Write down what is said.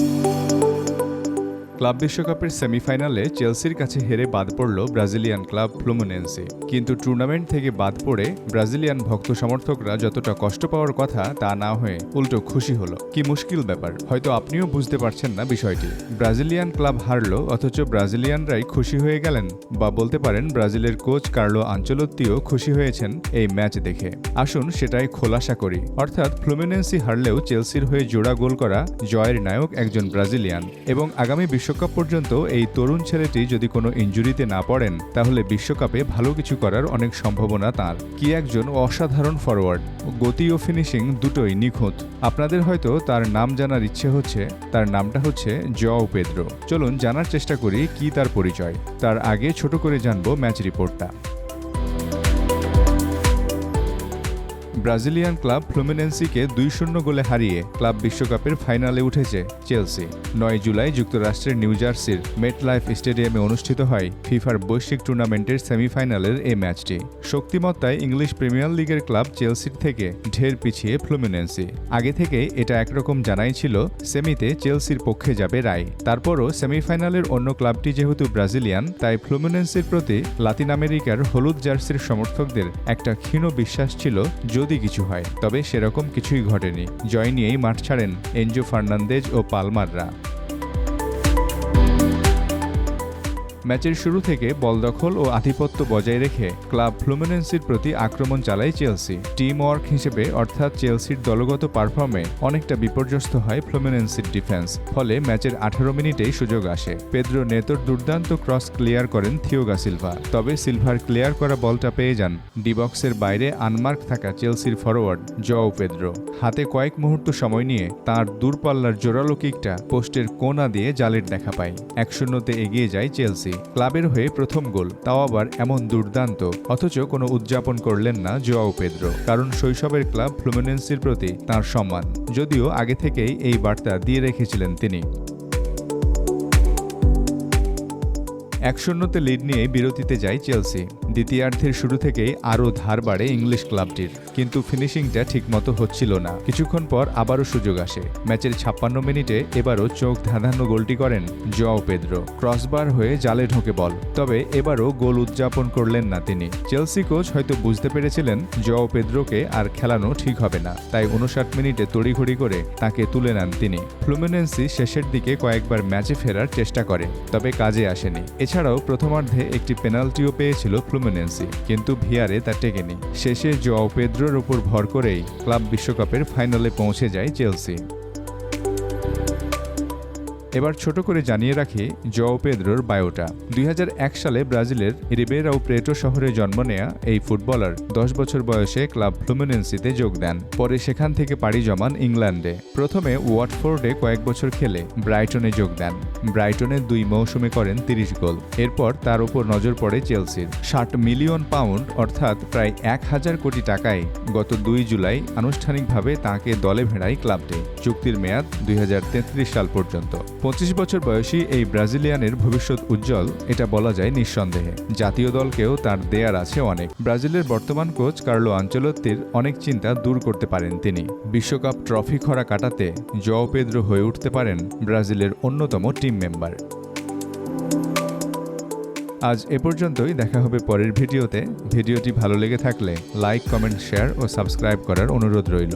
you club বিশ্বকাপের সেমিফাইনালে চেলসির কাছে হেরে বাদ পড়ল ব্রাজিলিয়ান ক্লাব ফ্লুমিনেন্সি। কিন্তু টুর্নামেন্ট থেকে বাদ পড়ে ব্রাজিলিয়ান ভক্ত সমর্থকরা যতটা কষ্ট পাওয়ার কথা তা না হয়ে উল্টো খুশি হলো। কি মুশকিল ব্যাপার, হয়তো আপনিও বুঝতে পারছেন না বিষয়টি। ব্রাজিলিয়ান ক্লাব হারলো, অথচ ব্রাজিলিয়ানরাই খুশি হয়ে গেলেন, বা বলতে পারেন ব্রাজিলের কোচ কার্লো আঞ্চলত্তিও খুশি হয়েছেন এই ম্যাচ দেখে। আসুন সেটাই খোলাসা করি। অর্থাৎ ফ্লুমিনেন্সি হারলেও চেলসির হয়ে জোড়া গোল করা জয়ের নায়ক একজন ব্রাজিলিয়ান, এবং আগামী বিশ্বকাপ পর্যন্ত এই তরুণ ছেলেটি যদি কোনো ইঞ্জুরিতে না পড়েন, তাহলে বিশ্বকাপে ভালো কিছু করার অনেক সম্ভাবনা তার। কি একজন অসাধারণ ফরওয়ার্ড গতি ও ফিনিশিং দুটোই নিখুঁত। আপনাদের হয়তো তার নাম জানার ইচ্ছে হচ্ছে, তার নামটা হচ্ছে জও পেদ্রো। চলুন জানার চেষ্টা করি কি তার পরিচয়। তার আগে ছোট করে জানব ম্যাচ রিপোর্টটা। ব্রাজিলিয়ান ক্লাব ফ্লুমিনেন্সিকে দুই শূন্য গোলে হারিয়ে ক্লাব বিশ্বকাপের ফাইনালে উঠেছে চেলসি। নয় জুলাই যুক্তরাষ্ট্রের নিউ জার্সির মেটলাইফ স্টেডিয়ামে অনুষ্ঠিত হয় ফিফার বৈশ্বিক টুর্নামেন্টের সেমিফাইনালের এই ম্যাচটি। শক্তিমত্তায় ইংলিশ প্রিমিয়ার লিগের ক্লাব চেলসির থেকে ঢের পিছিয়ে ফ্লুমিনেন্সি। আগে থেকে এটা একরকম জানাই ছিল, সেমিতে চেলসির পক্ষে যাবে রায়। তারপরও সেমিফাইনালের অন্য ক্লাবটি যেহেতু ব্রাজিলিয়ান, তাই ফ্লুমিনেন্সির প্রতি লাতিন আমেরিকার হলুদ জার্সির সমর্থকদের একটা ক্ষীণ বিশ্বাস ছিল যদি কিছু হয় তবে সেরকম কিছুই ঘটেনি। জয় নিয়েই মাঠ ছাড়েন এনজো ফার্নান্দেজ ও পালমাররা। ম্যাচের শুরু থেকে বল দখল ও আধিপত্য বজায় রেখে ক্লাব ফ্লুমিনেন্সির প্রতি আক্রমণ চালায় চেলসি। টিম ওয়ার্ক হিসেবে, অর্থাৎ চেলসির দলগত পারফর্মে অনেকটা বিপর্যস্ত হয় ফ্লুমিনেন্সির ডিফেন্স, ফলে ম্যাচের আঠারো মিনিটেই সুযোগ আসে। পেদ্রো নেতর দুর্দান্ত ক্রস ক্লিয়ার করেন থিওগা সিলভা। তবে সিলভার ক্লিয়ার করা বলটা পেয়ে যান। ডিবক্সের বাইরে আনমার্ক থাকা চেলসির ফরওয়ার্ড জও পেদ্রো। হাতে কয়েক মুহূর্ত সময় নিয়ে তার দূরপাল্লার জোরালো কিকটা পোস্টের কোনা দিয়ে জালের দেখা পায়। এক শূন্যতে এগিয়ে যায় চেলসি। ক্লাবের হয়ে প্রথম গোল, তাও আবার এমন দুর্দান্ত। অথচ কোনো উদযাপন করলেন না জোয়াও পেদ্রো, কারণ শৈশবের ক্লাব ফ্লুমিনেন্সির প্রতি তার সম্মান। যদিও আগে থেকেই এই বার্তা দিয়ে রেখেছিলেন তিনি। এক শূন্যতে লিড নিয়ে বিরতিতে যায় চেলসি দ্বিতীয়ার্ধের শুরু থেকেই আরও ধার বাড়ে ইংলিশ ক্লাবটির। কিন্তু ফিনিশিংটা ঠিকমতো হচ্ছিল না। কিছুক্ষণ পর আবারও সুযোগ আসে। ম্যাচের ছাপ্পান্ন মিনিটে এবারও চোখ ধাঁধানো গোলটি করেন জোয়াও পেদ্রো। ক্রসবার হয়ে জালে ঢোকে বল। তবে এবারও গোল উদযাপন করলেন না তিনি। চেলসি কোচ হয়তো বুঝতে পেরেছিলেন জোয়াও পেদ্রোকে আর খেলানো ঠিক হবে না। তাই উনষাট মিনিটে তড়িঘড়ি করে তাকে তুলে নেন তিনি। ফ্লুমিনেন্সি শেষের দিকে কয়েকবার ম্যাচে ফেরার চেষ্টা করে, তবে কাজে আসেনি। এছাড়াও প্রথমার্ধে একটি পেনাল্টিও পেয়েছিল ফ্লুমিনেন্সি। কিন্তু ভিয়ারে তা টেকেনি। শেষে জোয়াও পেদ্রোর উপর ভর করেই ক্লাব বিশ্বকাপের ফাইনালে পৌঁছে যায় চেলসি। এবার ছোট করে জানিয়ে রাখি জও পেদ্রোর বায়োটা। দুই হাজার এক সালে ব্রাজিলের রিবেরাও প্রেটো শহরে জন্ম নেয়া এই ফুটবলার দশ বছর বয়সে ক্লাব ফ্লুমিনেন্সিতে যোগ দেন। পরে সেখান থেকে পাড়ি জমান ইংল্যান্ডে। প্রথমে ওয়াটফোর্ডে কয়েক বছর খেলে ব্রাইটনে যোগ দেন। ব্রাইটনে দুই মৌসুমে করেন তিরিশ গোল। এরপর তার উপর নজর পড়ে চেলসির। ষাট মিলিয়ন পাউন্ড, অর্থাৎ প্রায় এক হাজার কোটি টাকায় গত দুই জুলাই আনুষ্ঠানিকভাবে তাকে দলে ভেড়ায় ক্লাবটি। চুক্তির মেয়াদ দুই হাজার তেত্রিশ সাল পর্যন্ত। পঁচিশ বছর বয়সী এই ব্রাজিলিয়ানের ভবিষ্যৎ উজ্জ্বল, এটা বলা যায় নিঃসন্দেহে। জাতীয় দলকেও তার দেয়ার আছে অনেক। ব্রাজিলের বর্তমান কোচ কার্লো আঞ্চলত্তির অনেক চিন্তা দূর করতে পারেন তিনি। বিশ্বকাপ ট্রফি খরা কাটাতে জও পেদ্রো হয়ে উঠতে পারেন ব্রাজিলের অন্যতম টিম মেম্বার। আজ এ পর্যন্তই, দেখা হবে পরের ভিডিওতে। ভিডিওটি ভালো লেগে থাকলে লাইক, কমেন্ট, শেয়ার ও সাবস্ক্রাইব করার অনুরোধ রইল।